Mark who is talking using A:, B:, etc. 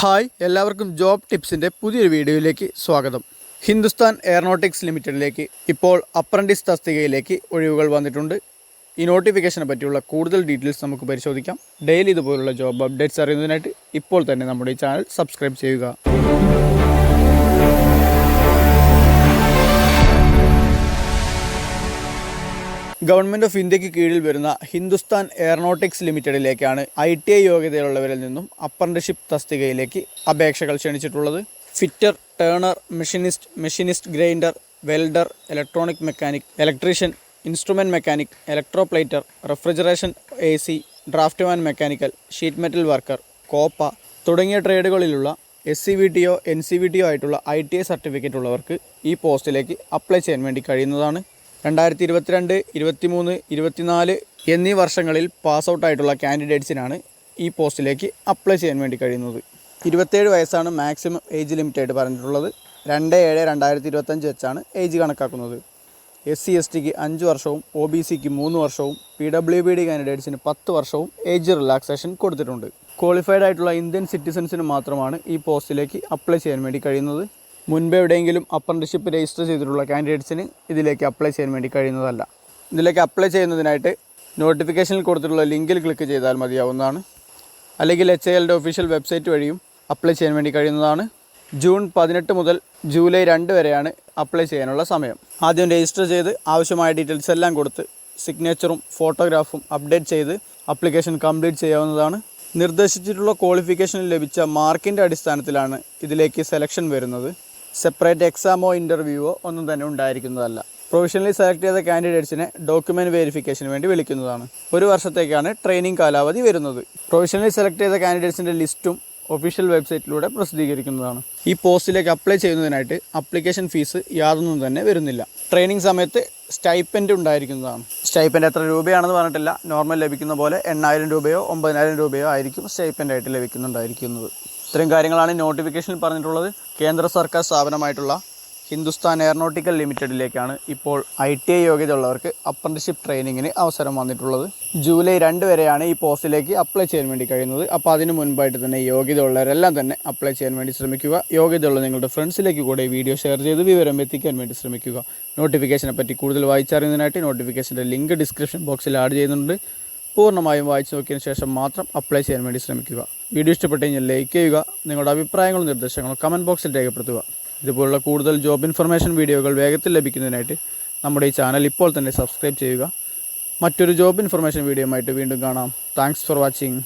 A: Hi എല്ലാവർക്കും job ടിപ്സിന്റെ പുതിയൊരു വീഡിയോയിലേക്ക് സ്വാഗതം. ഹിന്ദുസ്ഥാൻ എയറോനോട്ടിക്സ് ലിമിറ്റഡിലേക്ക് ഇപ്പോൾ അപ്രന്റിസ് തസ്തികയിലേക്ക് ഒഴിവുകൾ വന്നിട്ടുണ്ട്. ഈ നോട്ടിഫിക്കേഷനെ പറ്റിയുള്ള കൂടുതൽ ഡീറ്റെയിൽസ് നമുക്ക് പരിശോധിക്കാം. ഡെയിലി ഇതുപോലുള്ള ജോബ് അപ്ഡേറ്റ്സ് അറിയുന്നതിനായിട്ട് ഇപ്പോൾ തന്നെ നമ്മുടെ ഈ ചാനൽ സബ്സ്ക്രൈബ് ചെയ്യുക. ഗവൺമെന്റ് ഓഫ് ഇന്ത്യയ്ക്ക് കീഴിൽ വരുന്ന ഹിന്ദുസ്ഥാൻ എയറോനോട്ടിക്സ് ലിമിറ്റഡിലേക്കാണ് ഐ ടി ഐ യോഗ്യതയുള്ളവരിൽ നിന്നും അപ്രന്റിഷിപ്പ് തസ്തികയിലേക്ക് അപേക്ഷകൾ ക്ഷണിച്ചിട്ടുള്ളത്. Fitter turner machinist machinist grinder welder electronic mechanic electrician instrument mechanic electroplater refrigeration A C draughtsman mechanical sheet metal worker COPA തുടങ്ങിയ ട്രേഡുകളിലുള്ള എസ് സി വി ടിയോ എൻ സി വി ടിയോ ആയിട്ടുള്ള I T I certificate ഉള്ളവർക്ക് ഈ പോസ്റ്റിലേക്ക് apply ചെയ്യാൻ വേണ്ടി കഴിയുന്നതാണ്. രണ്ടായിരത്തി ഇരുപത്തിരണ്ട് ഇരുപത്തിമൂന്ന് ഇരുപത്തിനാല് എന്നീ വർഷങ്ങളിൽ പാസ് ഔട്ടായിട്ടുള്ള കാൻഡിഡേറ്റ്സിനാണ് ഈ പോസ്റ്റിലേക്ക് അപ്ലൈ ചെയ്യാൻ വേണ്ടി കഴിയുന്നത്. ഇരുപത്തേഴ് വയസ്സാണ് മാക്സിമം ഏജ് ലിമിറ്റായിട്ട് പറഞ്ഞിട്ടുള്ളത്. രണ്ട് ഏഴ് രണ്ടായിരത്തി ഇരുപത്തഞ്ച് വെച്ചാണ് ഏജ് കണക്കാക്കുന്നത്. എസ് സി എസ് ടിക്ക് അഞ്ച് വർഷവും ഒ ബി സിക്ക് മൂന്ന് വർഷവും പി ഡബ്ല്യു ബി ഡി കാൻഡിഡേറ്റ്സിന് പത്ത് വർഷവും ഏജ് റിലാക്സേഷൻ കൊടുത്തിട്ടുണ്ട്. ക്വാളിഫൈഡ് ആയിട്ടുള്ള ഇന്ത്യൻ സിറ്റിസൺസിന് മാത്രമാണ് ഈ പോസ്റ്റിലേക്ക് അപ്ലൈ ചെയ്യാൻ വേണ്ടി കഴിയുന്നത്. മുൻപ് എവിടെയെങ്കിലും അപ്രന്റിഷിപ്പ് രജിസ്റ്റർ ചെയ്തിട്ടുള്ള കാൻഡിഡേറ്റ്സിന് ഇതിലേക്ക് അപ്ലൈ ചെയ്യാൻ വേണ്ടി കഴിയുന്നതല്ല. ഇതിലേക്ക് അപ്ലൈ ചെയ്യുന്നതിനായിട്ട് നോട്ടിഫിക്കേഷനിൽ കൊടുത്തിട്ടുള്ള ലിങ്കിൽ ക്ലിക്ക് ചെയ്താൽ മതിയാവുന്നതാണ്. അല്ലെങ്കിൽ എച്ച് എല്ലിന്റെ ഒഫീഷ്യൽ വെബ്സൈറ്റ് വഴിയും അപ്ലൈ ചെയ്യാൻ വേണ്ടി കഴിയുന്നതാണ്. ജൂൺ പതിനെട്ട് മുതൽ ജൂലൈ രണ്ട് വരെയാണ് അപ്ലൈ ചെയ്യാനുള്ള സമയം. ആദ്യം രജിസ്റ്റർ ചെയ്ത് ആവശ്യമായ ഡീറ്റെയിൽസ് എല്ലാം കൊടുത്ത് സിഗ്നേച്ചറും ഫോട്ടോഗ്രാഫും അപ്ഡേറ്റ് ചെയ്ത് അപ്ലിക്കേഷൻ കംപ്ലീറ്റ് ചെയ്യാവുന്നതാണ്. നിർദ്ദേശിച്ചിട്ടുള്ള ക്വാളിഫിക്കേഷൻ ലഭിച്ച മാർക്കിന്റെ അടിസ്ഥാനത്തിലാണ് ഇതിലേക്ക് സെലക്ഷൻ വരുന്നത്. സെപ്പറേറ്റ് എക്സാമോ ഇന്റർവ്യൂവോ ഒന്നും തന്നെ ഉണ്ടായിരിക്കുന്നതല്ല. പ്രൊഫഷണലി സെലക്ട് ചെയ്ത കാൻഡിഡേറ്റ്സിനെ ഡോക്യുമെന്റ് വെരിഫിക്കേഷന് വേണ്ടി വിളിക്കുന്നതാണ്. ഒരു വർഷത്തേക്കാണ് ട്രെയിനിങ് കാലാവധി വരുന്നത്. പ്രൊഫഷണലി സെലക്ട് ചെയ്ത കാൻഡിഡേറ്റ്സിന്റെ ലിസ്റ്റും ഒഫീഷ്യൽ വെബ്സൈറ്റിലൂടെ പ്രസിദ്ധീകരിക്കുന്നതാണ്. ഈ പോസ്റ്റിലേക്ക് അപ്ലൈ ചെയ്യുന്നതിനായിട്ട് അപ്ലിക്കേഷൻ ഫീസ് യാതൊന്നും തന്നെ വരുന്നില്ല. ട്രെയിനിങ് സമയത്ത് സ്റ്റൈപ്പന്റ് ഉണ്ടായിരിക്കുന്നതാണ്. സ്റ്റൈപ്പന്റ് എത്ര രൂപയാണെന്ന് പറഞ്ഞിട്ടില്ല. നോർമൽ ലഭിക്കുന്ന പോലെ എണ്ണായിരം രൂപയോ ഒമ്പതിനായിരം രൂപയോ ആയിരിക്കും സ്റ്റൈപ്പൻഡ് ആയിട്ട് ലഭിക്കുന്നുണ്ടായിരിക്കുന്നത്. ഇത്രയും കാര്യങ്ങളാണ് നോട്ടിഫിക്കേഷനിൽ പറഞ്ഞിട്ടുള്ളത്. കേന്ദ്ര സർക്കാർ സ്ഥാപനമായിട്ടുള്ള ഹിന്ദുസ്ഥാൻ എയറോനോട്ടിക്കൽ ലിമിറ്റഡിലേക്കാണ് ഇപ്പോൾ ഐ ടി ഐ യോഗ്യതയുള്ളവർക്ക് അപ്രന്റിഷിപ്പ് ട്രെയിനിങ്ങിന് അവസരം വന്നിട്ടുള്ളത്. ജൂലൈ രണ്ട് വരെയാണ് ഈ പോസ്റ്റിലേക്ക് അപ്ലൈ ചെയ്യാൻ വേണ്ടി കഴിയുന്നത്. അപ്പോൾ അതിന് മുൻപായിട്ട് തന്നെ യോഗ്യത യോഗ്യതയുള്ളവരെല്ലാം തന്നെ അപ്ലൈ ചെയ്യാൻ വേണ്ടി ശ്രമിക്കുക. യോഗ്യത യോഗ്യതയുള്ള നിങ്ങളുടെ ഫ്രണ്ട്സിലേക്ക് കൂടെ വീഡിയോ ഷെയർ ചെയ്ത് വിവരം എത്തിക്കാൻ വേണ്ടി ശ്രമിക്കുക. നോട്ടിഫിക്കേഷനെ പറ്റി കൂടുതൽ വായിച്ചറിയുന്നതിനായിട്ട് നോട്ടിഫിക്കേഷന്റെ ലിങ്ക് ഡിസ്ക്രിപ്ഷൻ ബോക്സിൽ ആഡ് ചെയ്യുന്നുണ്ട്. പൂർണമായും വായിച്ചു നോക്കിയതിന് ശേഷം മാത്രം അപ്ലൈ ചെയ്യാൻ വേണ്ടി ശ്രമിക്കുക. വീഡിയോ ഇഷ്ടപ്പെട്ടു കഴിഞ്ഞാൽ ലൈക്ക് ചെയ്യുക. നിങ്ങളുടെ അഭിപ്രായങ്ങളും നിർദ്ദേശങ്ങളും കമന്റ് ബോക്സിൽ രേഖപ്പെടുത്തുക. ഇതുപോലുള്ള കൂടുതൽ ജോബ് ഇൻഫർമേഷൻ വീഡിയോകൾ വേഗത്തിൽ ലഭിക്കുന്നതിനായിട്ട് നമ്മുടെ ഈ ചാനൽ ഇപ്പോൾ തന്നെ സബ്സ്ക്രൈബ് ചെയ്യുക. മറ്റൊരു ജോബ് ഇൻഫർമേഷൻ വീഡിയോ ആയിട്ട് വീണ്ടും കാണാം. Thanks for watching